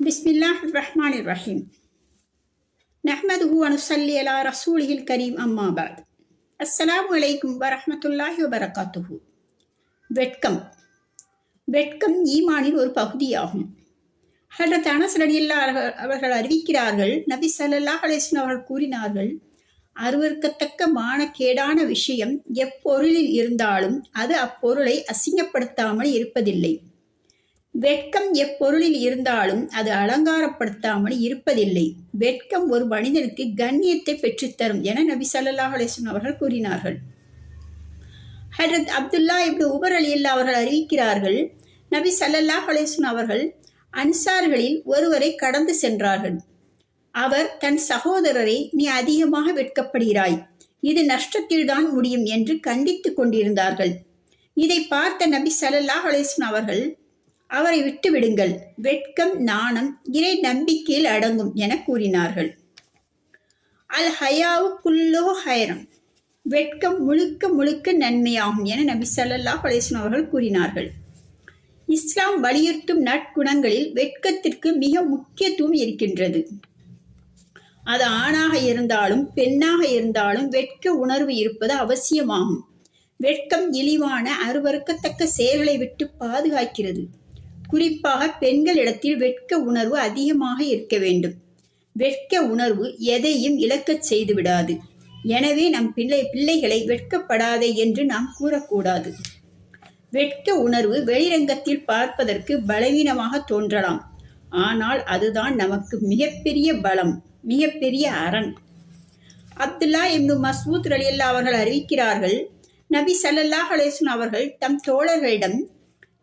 பிஸ்மில்லாஹ் ரஹ்மான் ரஹீம் நஹ்மது அனுசல்லி அலா ரசூலில் கரீம் அம்மாபாத் அஸ்ஸலாம் வலைக்கும் வரஹமத்துல்லாஹி வபரகாத்துஹு வெட்கம் வெட்கம் ஈமானின் ஒரு பகுதியாகும். ஹல்ரத் அனஸ் அவர்கள் அறிவிக்கிறார்கள் நபி சல்லல்லாஹ் அலிஸ்லாம் அவர்கள் கூறினார்கள் அருவருக்கத்தக்க மானக்கேடான விஷயம் எப்பொருளில் இருந்தாலும் அது அப்பொருளை அசிங்கப்படுத்தாமல் இருப்பதில்லை. வெட்கம் எப்பொருளில் இருந்தாலும் அது அலங்காரப்படுத்தாமல் இருப்பதில்லை. வெட்கம் ஒரு மனிதனுக்கு கண்ணியத்தை பெற்றுத்தரும் என நபி சல்லாஹ் அலிஸ்லாம் அவர்கள் கூறினார்கள். ஹஜரத் அப்துல்லா இப்னு உபர் அலியல்லா அவர்கள் அறிவிக்கிறார்கள் நபி சல்லல்லாஹ் அலிஸ்லாம் அவர்கள் அன்சார்களில் ஒருவரை கடந்து சென்றார்கள். அவர் தன் சகோதரரை நீ அதிகமாக வெட்கப்படுகிறாய். இது நஷ்டத்தில்தான் முடியும் என்று கண்டித்துக் கொண்டிருந்தார்கள். இதை பார்த்த நபி சல்லல்லாஹ் அலிஸ்லாம் அவர்கள் அவரை விட்டு விடுங்கள் வெட்கம் நாணம் இறை நம்பிக்கையில் அடங்கும் என கூறினார்கள். அல் ஹயாவு குல்லோ ஹயரம் வெட்கம் முழுக்க முழுக்க நன்மையாகும் என நபி ஸல்லல்லாஹு பலேசன் அவர்கள் கூறினார்கள். இஸ்லாம் வலியுறுத்தும் நற்குணங்களில் வெட்கத்திற்கு மிக முக்கியத்துவம் இருக்கின்றது. அது ஆணாக இருந்தாலும் பெண்ணாக இருந்தாலும் வெட்க உணர்வு இருப்பது அவசியமாகும். வெட்கம் இழிவான அருவறுக்கத்தக்க செயல்களை விட்டு பாதுகாக்கிறது. குறிப்பாக பெண்களிடத்தில் வெட்க உணர்வு அதிகமாக இருக்க வேண்டும். வெட்க உணர்வு எதையும் இழக்கச் செய்து விடாது எனவே நம் பிள்ளை பிள்ளைகளை வெட்கப்படாதே என்று நாம் கூறக்கூடாது. வெட்க உணர்வு வெளிரங்கத்தில் பார்ப்பதற்கு பலவீனமாக தோன்றலாம். ஆனால் அதுதான் நமக்கு மிகப்பெரிய பலம் மிகப்பெரிய அரண். அப்துல்லா இப்னு மசூத் ரலியல்லா அவர்கள் அறிவிக்கிறார்கள் நபி ஸல்லல்லாஹு அலைஹி அவர்கள் தம் தோழர்களிடம்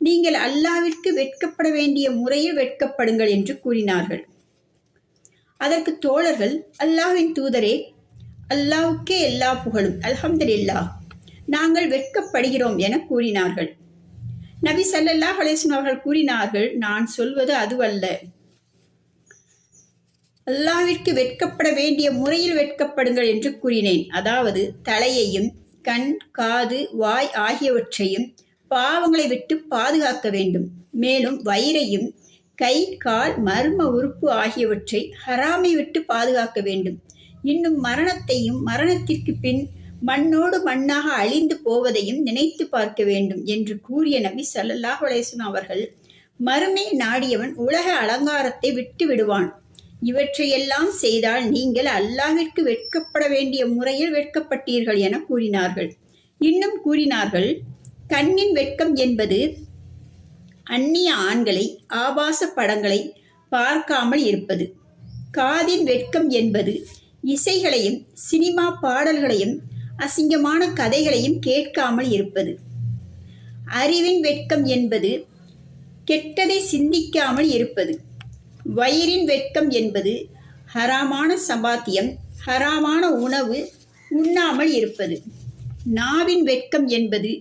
நீங்கள் அல்லாவிற்கு வெட்கப்பட வேண்டிய முறையில் வெட்கப்படுங்கள் என்று கூறினார்கள். அதற்கு தோழர்கள் அல்லாஹ்வின் தூதரே அல்லாவுக்கே எல்லா புகழும். அல்ஹம்துல்லா நாங்கள் வெட்கப்படுகிறோம் என கூறினார்கள். நபி சல்லல்லாஹ் அலைஹி அவர்கள் கூறினார்கள் நான் சொல்வது அதுவல்ல. அல்லாவிற்கு வெட்கப்பட வேண்டிய முறையில் வெட்கப்படுங்கள் என்று கூறினேன். அதாவது தலையையும் கண் காது வாய் ஆகியவற்றையும் பாவங்களை விட்டு பாதுகாக்க வேண்டும். மேலும் வயிறையும் கை கால் மர்ம உறுப்பு ஆகியவற்றை ஹராமை விட்டு பாதுகாக்க வேண்டும். இன்னும் மரணத்தையும் மரணத்திற்கு பின் மண்ணோடு மண்ணாக அழிந்து போவதையும் நினைத்து பார்க்க வேண்டும் என்று கூறிய நபி ஸல்லல்லாஹு அலைஹி அவர்கள் மறுமை நாடியவன் உலக அலங்காரத்தை விட்டு விடுவான். இவற்றையெல்லாம் செய்தால் நீங்கள் அல்லாவிற்கு வெட்கப்பட வேண்டிய முறையில் வெட்கப்பட்டீர்கள் என கூறினார்கள். இன்னும் கூறினார்கள் கண்ணின் வெட்கம் என்பது அந்நிய ஆண்களை ஆபாச படங்களை பார்க்காமல் இருப்பது. காதின் வெட்கம் என்பது இசைகளையும் சினிமா பாடல்களையும் அசிங்கமான கதைகளையும் கேட்காமல் இருப்பது. அறிவின் வெட்கம் என்பது கெட்டதை சிந்திக்காமல் இருப்பது. வயிறின் வெட்கம் என்பது ஹராமான சம்பாத்தியம் ஹராமான உணவு உண்ணாமல் இருப்பது. நாவின் வெட்கம் என்பது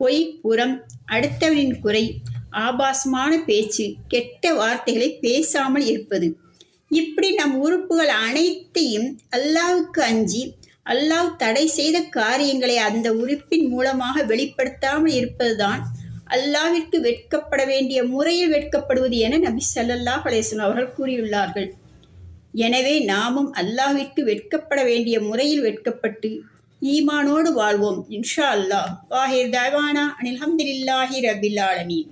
பொய் புறம் அடுத்தவனின் குறை ஆபாசமான பேச்சு கெட்ட வார்த்தைகளை பேசாமல் இருப்பது. இப்படி நம் உறுப்புகள் அனைத்தையும் அல்லாவுக்கு அஞ்சி அல்லாஹ் தடை செய்த காரியங்களை அந்த உறுப்பின் மூலமாக வெளிப்படுத்தாமல் இருப்பதுதான் அல்லாவிற்கு வெட்கப்பட வேண்டிய முறையில் வெட்கப்படுவது என நபி ஸல்லல்லாஹு அலைஹி அவர்கள் கூறியுள்ளார்கள். எனவே நாமும் அல்லாவிற்கு வெட்கப்பட வேண்டிய முறையில் வெட்கப்பட்டு ஈமானோடு வாழ்வோம் இன்ஷா அல்லாஹ். வாஹிர் தவானா அனில் ஹம்துலில்லாஹி ரபில் ஆலமீன்.